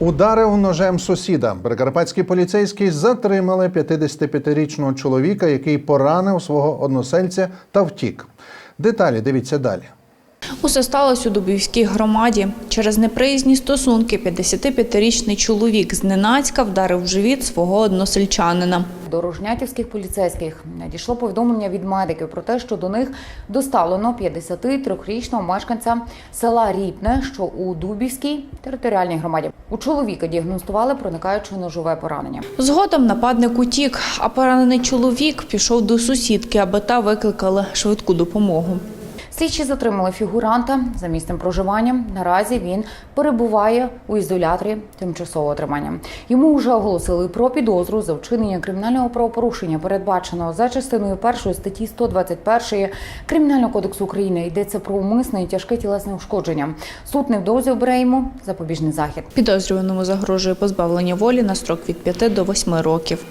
Ударив ножем сусіда. Прикарпатські поліцейські затримали 55-річного чоловіка, який поранив свого односельця та втік. Деталі дивіться далі. Усе сталося у Дубівській громаді. Через неприязні стосунки 55-річний чоловік зненацька вдарив в живіт свого односельчанина. До рожнятівських поліцейських надійшло повідомлення від медиків про те, що до них доставлено 53-річного мешканця села Ріпне, що у Дубівській територіальній громаді. У чоловіка діагностували проникаюче ножове поранення. Згодом нападник утік, а поранений чоловік пішов до сусідки, аби та викликала швидку допомогу. Слідчі затримали фігуранта за місцем проживання. Наразі він перебуває у ізоляторі тимчасового тримання. Йому вже оголосили про підозру за вчинення кримінального правопорушення, передбаченого за частиною першої статті 121 Кримінального кодексу України. Йдеться про умисне і тяжке тілесне ушкодження. Суд невдовзі обере йому запобіжний захід. Підозрюваному загрожує позбавлення волі на строк від 5 до 8 років.